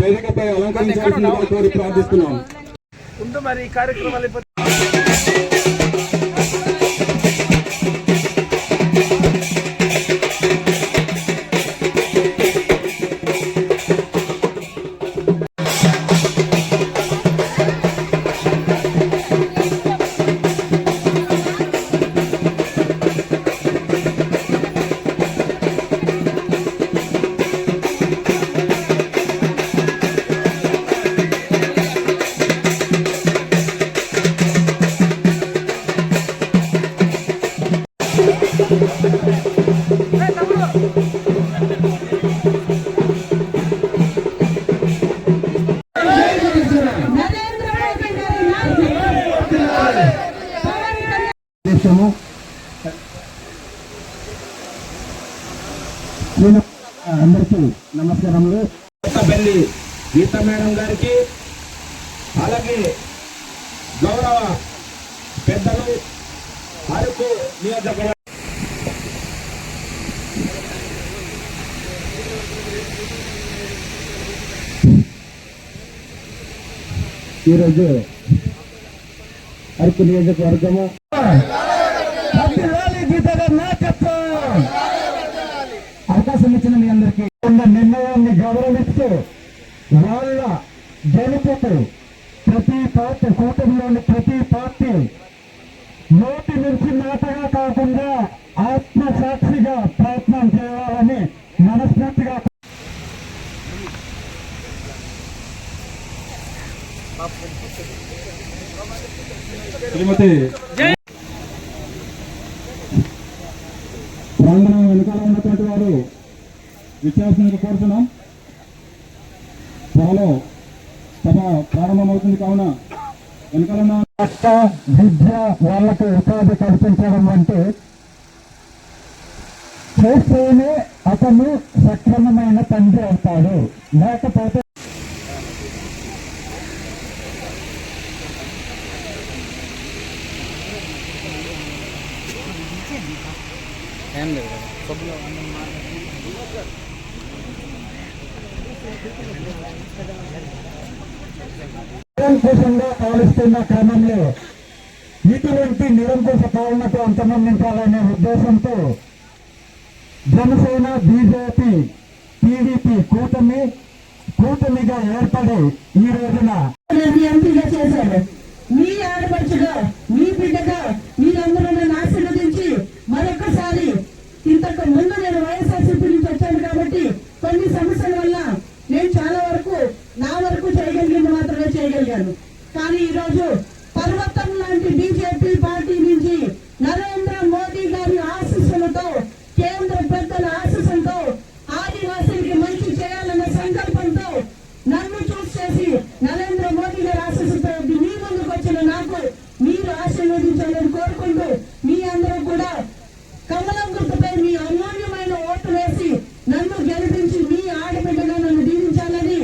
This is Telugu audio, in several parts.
వేదికపై అలంకరించాల్సిందిగా ప్రార్థిస్తున్నాం. మరి ఈ కార్యక్రమాలు తల్లి గీత మేడం గారికి అలాగే గౌరవ పెద్దలు అరకు నియోజకవర్గ ఈరోజు అరకు నియోజకవర్గము వర్ధిల్లాలి గీత గారి నాయకత్వం. అవకాశం ఇచ్చిన మీ అందరికీ ఉన్న నిర్ణయాన్ని గౌరవిస్తూ వాళ్ళ గెలుపుకు ప్రతి పార్టీ కూటమిలోని ప్రతి పార్టీ నోటి నుంచి మాటగా కాకుండా ఆత్మ సాక్షిగా ప్రయత్నం చేయాలని మనస్ఫూర్తిగా శ్రీమతి ప్రాంగణం వెనకాల ఉన్నటువంటి వారు విచ్చేస్తున్నట్టు కోరుతున్నాం. త్వరలో ప్రారంభమవుతుంది కావున వెనకాల ఉన్న విద్య వాళ్ళకు ఉపాధి కల్పించడం అంటే చేస్తేనే అతను సక్రమమైన తండ్రి అవుతాడు. లేకపోతే నిరంకుశంగా పాలిస్తున్న క్రమంలో ఇటువంటి నిరంకుశ పాలనకు అంతమందించాలనే ఉద్దేశంతో జనసేన బీజేపీ టీడీపీ కూటమి కూటమిగా ఏర్పడి ఈ రోజున ఎంపీగా చేశాడు మీ ఆడపడుచుగా మీ బిడ్డగా మీరందరూ నన్ను ఆశీర్వదించి మరొకసారి ఇంతకు ముందు నేను వైఎస్ఆర్సీపీ నుంచి వచ్చాను కాబట్టి కొన్ని సమస్యల వల్ల నేను చాలా వరకు నా వరకు చేయగలిగింది మాత్రమే చేయగలిగాను కానీ ఈరోజు రోజు పర్వతం లాంటి బీజేపీ పార్టీ నుంచి నరేంద్ర మోదీ గారి ఆశీస్సులతో కేంద్ర పెద్దల ఆశీస్సులతో ఆదివాసీలకి మంచి చేయాలన్న సంకల్పంతో నన్ను చూస్ చేసి నరేంద్ర మోదీ గారి ఆశీస్సులతో మీ ముందుకు వచ్చిన నాకు మీరు ఆశీర్వదించాలని కోరుకుంటూ మీ అందరూ కూడా కమలం గుర్తుపై మీ అమూల్యమైన ఓటు వేసి నన్ను గెలిపించి మీ ఆడబిడ్డగా నన్ను దీవించాలని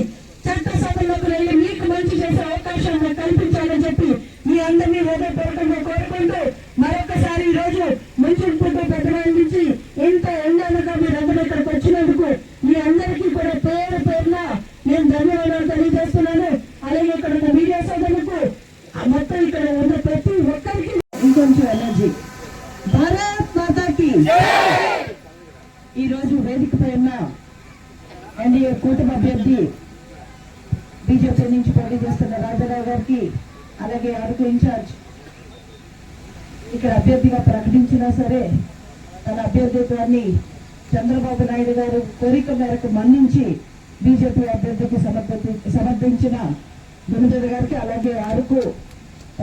చట్టసభలోకి వెళ్ళి మీకు మంచి చేసే అవకాశం నాకు కల్పించాలని చెప్పి మీ అందరినీ హృదయపూర్వకంగా కోరుకుంటూ మరొకసారి ఈ రోజు మంచి పుట్టు పెద్దవాళ్ళ నుంచి ఇంత ఎండనగా మీరందరూ ఇక్కడికి వచ్చినందుకు మీ అందరికీ కూడా పేరు పేరున నేను ధన్యవాదాలు తెలియజేస్తున్నాను. అలాగే ఇక్కడ ఉన్న మీడియా సోదరులకు మొత్తం ఇక్కడ ఉన్న ప్రతి ఒక్కరికి ఇంకొంచెం ఎనర్జీ. భారత్ మాతాకి. ఈ రోజు వేదికపై ఉన్న ఎన్డీఏ కూటమి అభ్యర్థి బీజేపీ నుంచి పోటీ చేస్తున్న రాజారావు గారికి అలాగే అరకు ఇన్ఛార్జ్ ఇక్కడ అభ్యర్థిగా ప్రకటించినా సరే తన అభ్యర్థిత్వాన్ని చంద్రబాబు నాయుడు గారు కోరిక మేరకు మన్నించి బీజేపీ అభ్యర్థికి సమర్పి సమర్పించిన దుమిదర్ గారికి అలాగే అరకు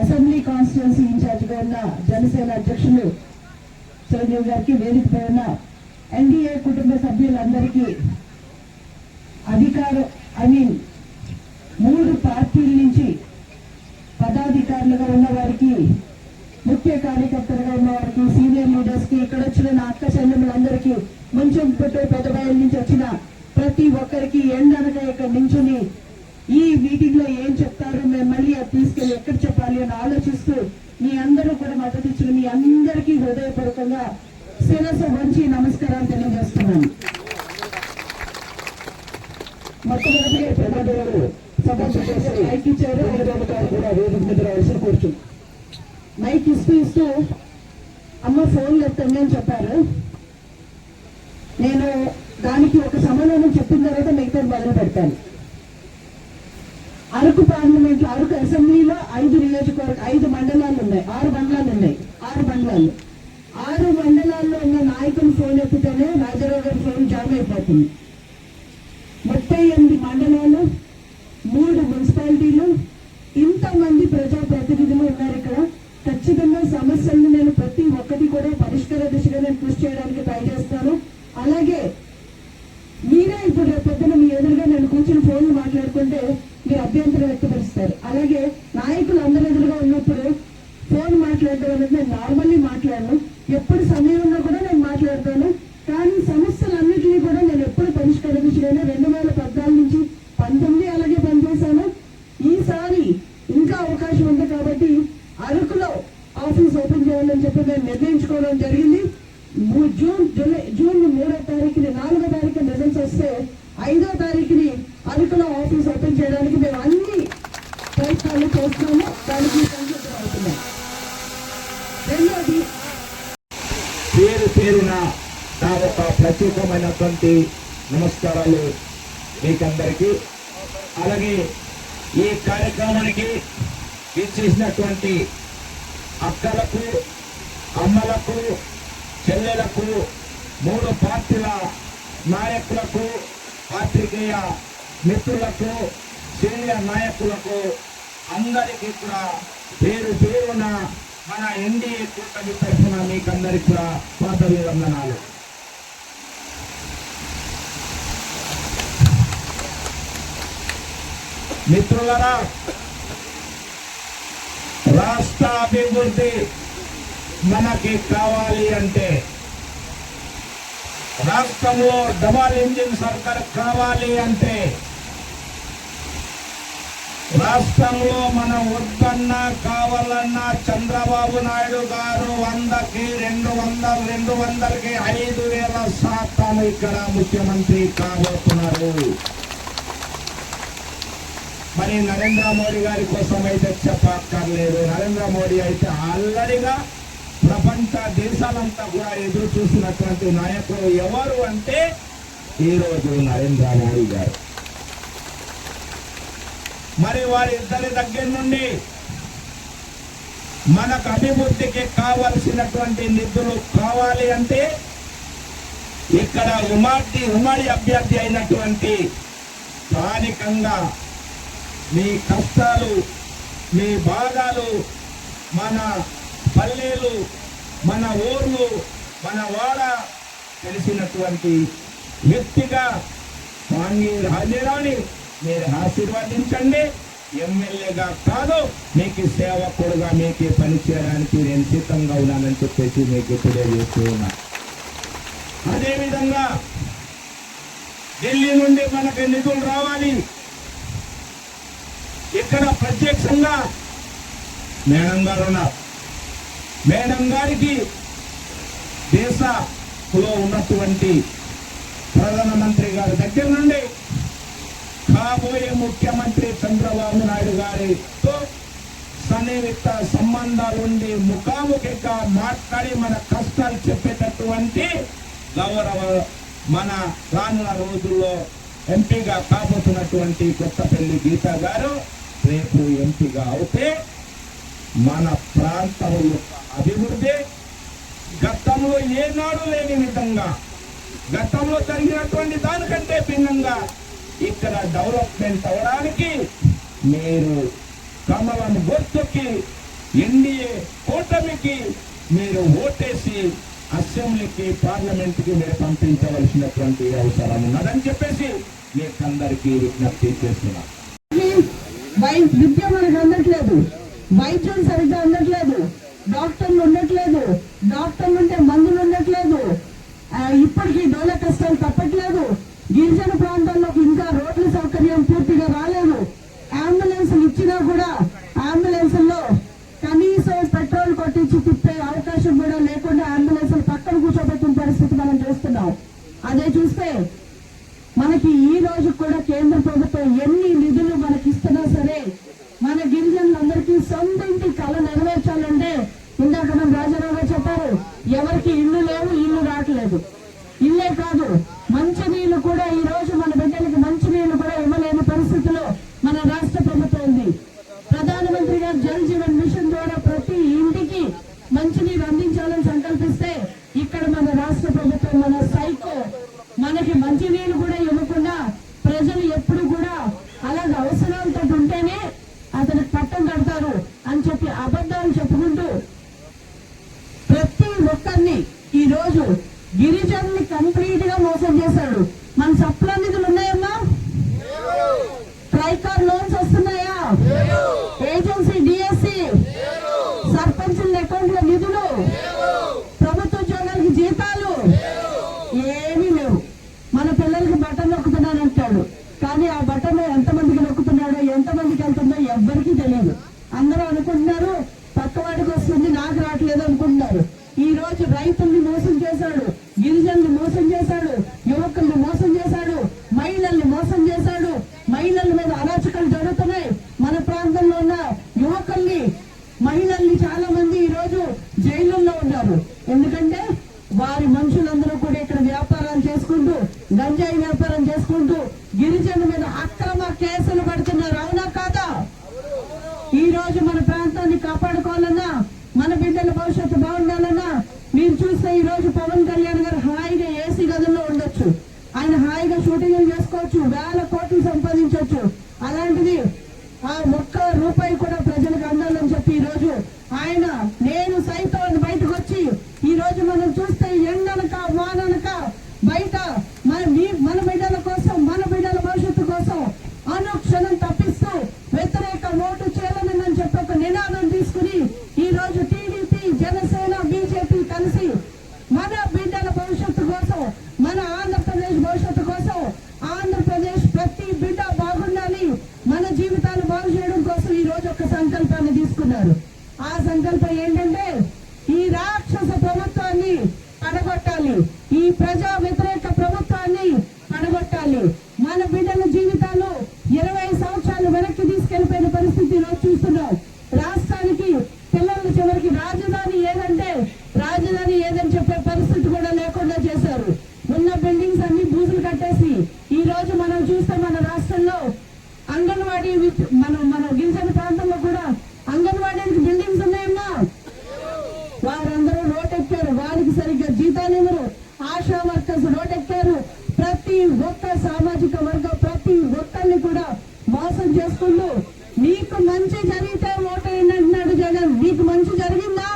అసెంబ్లీ కాన్స్టిట్యున్సీ ఇన్ఛార్జిగా ఉన్న జనసేన అధ్యక్షులు చిరంజీవి గారికి వేదికపై ఉన్న ఎన్డీఏ కుటుంబ సభ్యులందరికీ అధికారం ఐ మీన్ మూడు పార్టీల నుంచి పదాధికారులుగా ఉన్న వారికి ముఖ్య కార్యకర్తలుగా ఉన్న వారికి సీనియర్ లీడర్స్కి ఇక్కడ వచ్చిన అక్క చెల్లెములందరికీ కొంచెం పుట్టే నుంచి వచ్చిన ప్రతి ఒక్కరికి ఎండనక ఇక్కడ నించుని ఈ మీటింగ్లో ఏం చెప్తారు మేము మళ్ళీ అది తీసుకెళ్ళి ఎక్కడ చెప్పాలి అని ఆలోచిస్తూ మీ అందరూ కూడా మద్దతు ఇచ్చిన మీ అందరికీ హృదయపూర్వకంగా శిరస్సు వంచి నమస్కారాలు తెలియజేస్తున్నాను. మొట్టమొదటిగా ప్రధాని గారు మైక్ ఇచ్చారు. కూడా వేదిక మీద రావాల్సిన మైక్ ఇస్తూ ఇస్తూ అమ్మ ఫోన్ ఎత్తండి అని చెప్పారు నేను దానికి ఒక సమాధానం చెప్పిన తర్వాత మిగతా మొదలు పెడతాను అరకు పార్లమెంట్ అరకు అసెంబ్లీలో ఐదు నియోజకవర్గ ఐదు మండలాలు ఉన్నాయి ఆరు మండలాలు ఉన్నాయి ఆరు మండలాలు ఆరు మండలాల్లో ఉన్న నాయకులు ఫోన్ ఎత్తితేనే రాజారావు గారి ఫోన్ జామ్ అయిపోతుంది. ముప్పై ఎనిమిది మండలాలు మూడు మున్సిపాలిటీలు ఇంతమంది ప్రజాప్రతినిధులు ఉన్నారు ఇక్కడ. ఖచ్చితంగా సమస్యలను నేను ప్రతి ఒక్కటి కూడా పరిష్కార దిశగా నేను కృషి చేయడానికి ట్రై చేస్తాను. అలాగే మీరే ఇప్పుడు రేపు పొద్దున మీ ఎదురుగా నేను కూర్చుని ఫోన్లు మాట్లాడుకుంటే మీరు అభ్యంతరం వ్యక్తపరుస్తారు. అలాగే నాయకులు అందరి ఎదురుగా ఉన్నప్పుడు మాట్లాడడం అనేది నేను నార్మల్లీ మాట్లాడను. ఎప్పుడు సమయం ఉన్నా కూడా నేను మాట్లాడతాను కానీ సమస్యలన్నింటినీ కూడా నేను ఎప్పుడు పరిష్కరించగానే రెండు వేల పద్నాలుగు నుంచి పంతొమ్మిది అలాగే పనిచేశాను ఈసారి ఇంకా అవకాశం ఉంది కాబట్టి అరకులో ఆఫీస్ ఓపెన్ చేయాలని చెప్పి మేము నిర్ణయించుకోవడం జరిగింది మూ- జూన్ జూలై జూన్ మూడో తారీఖుని నాలుగో తారీఖున రిజల్ట్స్ వస్తే ఐదో తారీఖుని అరకులో ఆఫీస్ ఓపెన్ చేయడానికి మేము అన్ని ప్రయత్నాలు చేస్తున్నాము దానికి సంసిద్ధం అవుతున్నాం రెండోది పేరు పేరున యొక్క ప్రత్యేకమైనటువంటి నమస్కారాలు మీకందరికీ. అలాగే ఈ కార్యక్రమానికి ఇచ్చేసినటువంటి అక్కలకు అమ్మలకు చెల్లెలకు మూడు పార్టీల నాయకులకు పాత్రికేయ మిత్రులకు సీనియర్ నాయకులకు అందరికీ కూడా పేరు పేరున మన ఎన్డీఏ కూటమి తరఫున మీకందరికీ కూడా పాత వందనాలు మిత్రులరా రాష్ట్ర అభివృద్ధి మనకి కావాలి అంటే రాష్ట్రంలో డబల్ ఇంజిన్ సర్కార్ కావాలి అంటే రాష్ట్రంలో మనం వద్దన్నా కావాలన్నా చంద్రబాబు నాయుడు గారు వందకి రెండు వందలు రెండు వందలకి ఐదు వేల శాతం ఇక్కడ ముఖ్యమంత్రి కాబోతున్నారు. మరి నరేంద్ర మోడీ గారి కోసం అయితే చెప్పక్కర్లేదు. నరేంద్ర మోడీ అయితే ఆల్రెడీగా ప్రపంచ దేశాలంతా కూడా ఎదురు చూసినటువంటి నాయకుడు ఎవరు అంటే ఈరోజు నరేంద్ర మోడీ గారు. మరి వారిద్దరి దగ్గర నుండి మనకు అభివృద్ధికి కావలసినటువంటి నిధులు కావాలి అంటే ఇక్కడ ఉమ్మడి ఉమ్మడి అభ్యర్థి అయినటువంటి స్థానికంగా మీ కష్టాలు మీ బాధలు మన పల్లెలు మన ఊర్లు మన వాడ తెలిసినటువంటి వ్యక్తిగా స్వామి రాజీరావుని మీరు ఆశీర్వదించండి. ఎమ్మెల్యేగా కాదు మీకు సేవకుడుగా మీకు పని చేయడానికి నేను సిద్ధంగా ఉన్నానని చెప్పేసి మీకు తెలియజేస్తూ ఉన్నా. అదేవిధంగా ఢిల్లీ నుండి మనకి నిధులు రావాలి. ఇక్కడ ప్రత్యక్షంగా మేడం గారు ఉన్నారు. మేడం గారికి దేశంలో ఉన్నటువంటి ప్రధానమంత్రి గారి దగ్గర నుండి కాబోయే ముఖ్యమంత్రి చంద్రబాబు నాయుడు గారితో సన్నిహిత సంబంధాలుండి ముఖాముఖిగా మాట్లాడి మన కష్టాలు చెప్పేటటువంటి గౌరవ మన రానున్న రోజుల్లో ఎంపీగా కాబోతున్నటువంటి కొత్తపల్లి గీత గారు రేపు ఎంపీగా అవుతే మన ప్రాంతం యొక్క అభివృద్ధి గతంలో ఏనాడు లేని విధంగా గతంలో జరిగినటువంటి దానికంటే భిన్నంగా ఇక్కడ డెవలప్మెంట్ అవడానికి మీరు కమలం గుర్తుకి ఎన్డీఏ కూటమికి మీరు ఓటేసి అసెంబ్లీకి పార్లమెంట్కి మీరు పంపించవలసినటువంటి అవసరం ఉన్నదని చెప్పేసి మీకందరికీ విజ్ఞప్తి చేస్తున్నా వై విద్య మనకు అందట్లేదు. వైద్యం సరిగ్గా అందట్లేదు. డాక్టర్లు ఉండట్లేదు. డాక్టర్లు ఉంటే మందులు ఉండట్లేదు. ఇప్పటికీ డోల కష్టాలు తప్పట్లేదు. గిరిజన ప్రాంతాల్లోకి ఇంకా రోడ్ల సౌకర్యం పూర్తిగా రాలేదు. అంబులెన్సులు ఇచ్చినా కూడా అంబులెన్స్లో కనీసం పెట్రోల్ కొట్టించి తిప్పే అవకాశం కూడా లేకుండా అంబులెన్సులు పక్కన కూర్చోబెట్టిన పరిస్థితి మనం చూస్తున్నాం. అదే చూస్తే మనకి ఈ రోజు కూడా కేంద్ర ప్రభుత్వం ఎన్ని నిధులు సరే మన గిరిజనులందరికీ సొంత ఇంటి కళ నెరవేర్చాలంటే ఇందాక మన రాజారావు గారు చెప్పారు ఎవరికి ఇల్లు లేవు ఇల్లు రావట్లేదు. ఇల్లే కాదు మంచి నీళ్ళు కూడా ఈ Fray Carlos చాలా presa బస్సు రోడ్ ఎక్కారు ప్రతి ఒక్క సామాజిక వర్గం ప్రతి ఒక్కరిని కూడా మోసం చేసుకుంటూ మీకు మంచి జరిగితే ఓటేయండి అంటున్నాడు జగన్. మీకు మంచి జరిగిందా?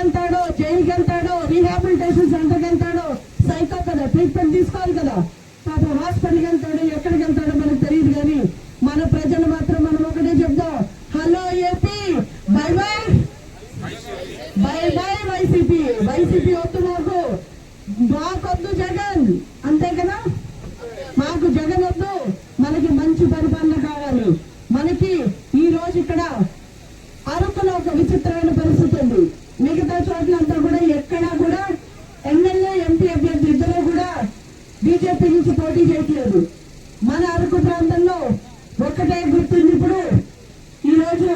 వెళ్తాడు జైలుకి వెళ్తాడు రీహాబిలిటేషన్ సెంటర్ పోటీ చేయట్లేదు మన అరకు ప్రాంతంలో ఒక్కటే గుర్తుంది ఇప్పుడు. ఈరోజు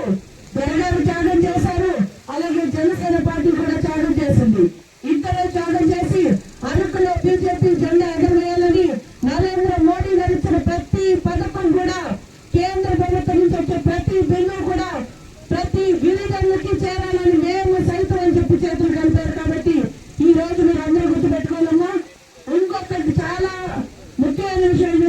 జనగారు త్యాగం చేశారు. అలాగే జనసేన పార్టీ కూడా త్యాగం చేసింది. ఇద్దరు త్యాగం చేసి అరకులో బీజేపీ జెండా ఎగరవేయాలని నరేంద్ర మోడీ నడిచిన ప్రతి పథకం కూడా కేంద్ర ప్రభుత్వం నుంచి వచ్చే ప్రతి బిల్లు కూడా ప్రతి విలేజర్లకి చేరాలని మేము సైతం అని చెప్పి చేతులు కలిపారు కాబట్టి ఈ రోజు మీరు అందరూ గుర్తుపెట్టుకోవాలన్నా Aleluia.